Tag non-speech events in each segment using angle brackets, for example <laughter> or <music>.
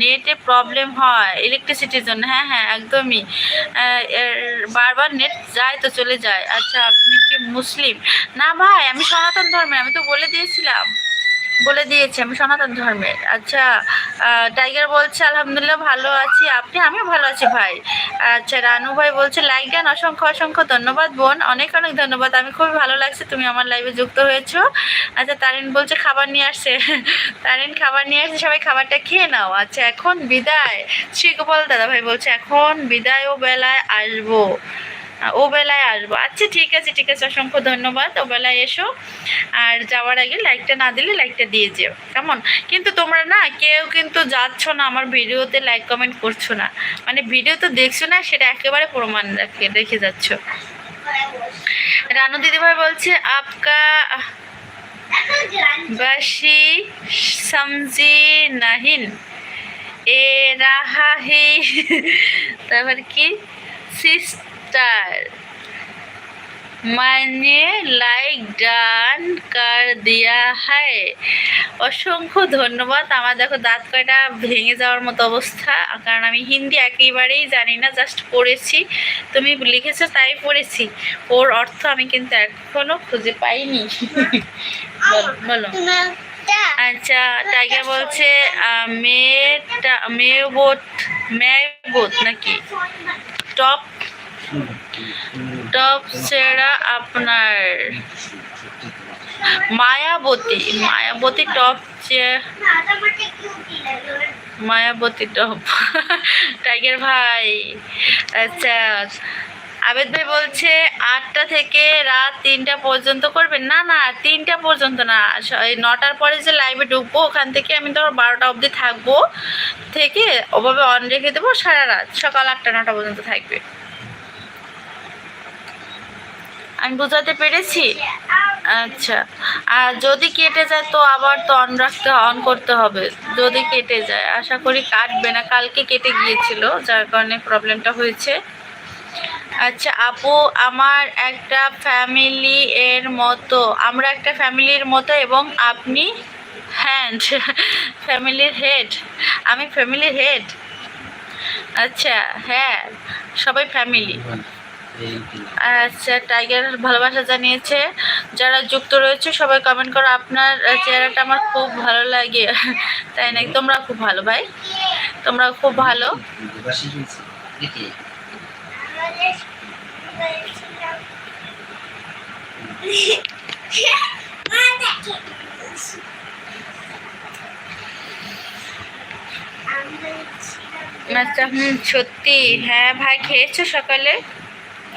নেটে প্রবলেম হয় ইলেকট্রিসিটির জন্য। হ্যাঁ হ্যাঁ একদমই। বারবার নেট যায় তো চলে যায়। আচ্ছা আপনি কি মুসলিম? না ভাই, আমি সনাতন ধর্মে আমি তো বলে দিয়েছিলাম। বলে দিয়েছি, আমি সনাতন ধর্মের। আচ্ছা টাইগার বলছে, আলহামদুলিল্লাহ, ভালো আছি। আপনি? আমিও ভালো আছি, ভাই। আচ্ছা রানু ভাই বলছে লাইক দেন অসংখ্য অসংখ্য ধন্যবাদ, বোন। অনেক অনেক ধন্যবাদ। আমি খুবই ভালো লাগছে, তুমি আমার লাইভে যুক্ত হয়েছো। আচ্ছা তারিন বলছে, খাবার নিয়ে আসছে। <laughs> তারিন, খাবার নিয়ে আসছে, সবাই খাবারটা খেয়ে নাও। আচ্ছা এখন বিদায়। শ্রীগোপাল দাদা ভাই বলছে, এখন বিদায় ও বেলায় আসব। ও বেলায় আসব। আচ্ছা ঠিক আছে ঠিক আছে, অসংখ্য ধন্যবাদ। ও বেলায় এসো। আর যাওয়ার আগে লাইকটা না দিলে লাইকটা দিয়ে যেও। কেমন? কিন্তু তোমরা না কেউ কিন্তু যাচ্ছ না, আমার ভিডিওতে লাইক কমেন্ট করছ না। মানে ভিডিও তো দেখছ না, সেটা একেবারে প্রমাণ রাখে, রেখে যাচ্ছ। রানু দিদিভাই বলছে, আপকা বাসি সমঝি নাহিন। এ রাহা হি। তারপর কি? সিস্টার মানে লাইক ডান কার দিয়া হায় অসংখ্য ধন্যবাদ। আমার দেখো দাঁত কয়টা ভেঙে যাওয়ার মতো অবস্থা। কারণ আমি হিন্দি একেবারেই জানি না জাস্ট পড়েছি। তুমি লিখেছো তাই পড়েছি। ওর অর্থ আমি কিন্তু এখনও খুঁজে পাইনি। বলো, আচ্ছা টাইগার বলছে মেয়েটা মেয়ে বোট মেয়ে বোট নাকি? টপ টপ সেরা আপনার Mayabati Mayabati top Mayabati top. Tiger ভাই আচ্ছা আবেদ ভাই বলছে আটটা থেকে রাত তিনটা পর্যন্ত করবেন? না না, তিনটা পর্যন্ত না। এই নটার পরে যে লাইভে ঢুকবো, ওখান থেকে আমি ধরো বারোটা অবধি থাকব। থেকে ওভাবে অন রেখে দেবো সারা রাত, সকাল আটটা, নটা পর্যন্ত থাকবে। আমি বোঝাতে পেরেছি? আচ্ছা। আর যদি কেটে যায় তো আবার তো অন রাখতে অন করতে হবে। যদি কেটে যায়, আশা করি কাটবে না। কালকে কেটে গিয়েছিল, যার কারণে প্রবলেমটা হয়েছে। আচ্ছা আপু, আমার একটা ফ্যামিলি এর মতো, আমরা একটা ফ্যামিলির মতো এবং আপনি হ্যান্ড ফ্যামিলির হেড আমি ফ্যামিলির হেড আচ্ছা হ্যাঁ সবাই ফ্যামিলি আচ্ছা টাইগার ভালোবাসা জানিয়েছে। যারা যুক্ত রয়েছে, সবাই কমেন্ট করো। আপনার চেহারাটা আমার খুব ভালো লাগে। <laughs> তাই নাকি? তোমরা খুব ভালো, ভাই। তোমরা খুব ভালো। আচ্ছা সত্যি। হ্যাঁ ভাই, খেয়েছো সকালে?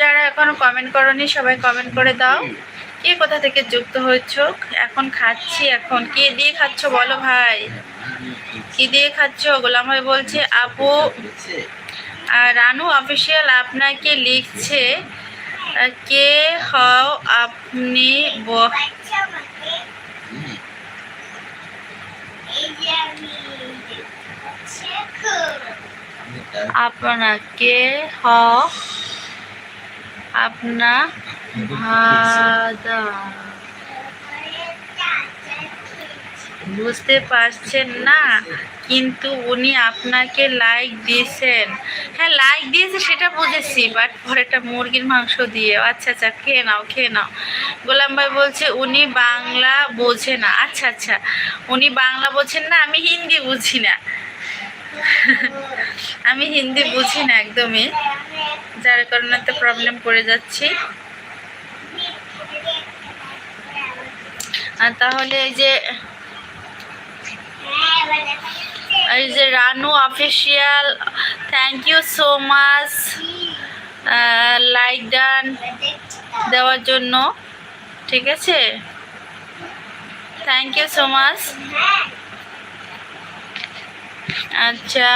যারা এখনও কমেন্ট করনি, সবাই কমেন্ট করে দাও। কে কোথা থেকে যুক্ত হয়েছো? এখন খাচ্ছি এখন। কে দিয়ে খাচ্ছ বলো ভাই? কি দিয়ে খাচ্ছ? গোলাম ভাই বলছে, আপু রানু অফিসিয়াল আপনাকে লিখছে, কে হও আপনি আপনাকে হ আপনা ভাদা। বুঝতে পারছেন না? কিন্তু উনি আপনাকে লাইক দিয়েছেন। হ্যাঁ লাইক দিয়েছে, সেটা বুঝেছি বাট পরেটা মুরগির মাংস দিয়ে। আচ্ছা আচ্ছা খেয়ে নাও খেয়ে নাও। গোলাম ভাই বলছে, উনি বাংলা বোঝে না। আচ্ছা আচ্ছা উনি বাংলা বোঝেন না, আমি হিন্দি বুঝি না। <laughs> আমি হিন্দি বুঝি না, একদমই। যার কারণে তো প্রবলেম করে যাচ্ছি। আর তাহলে এই যে এই যে Ranu official thank you so much like ডান দেওয়ার জন্য, ঠিক আছে? থ্যাংক ইউ সো মাচ আচ্ছা।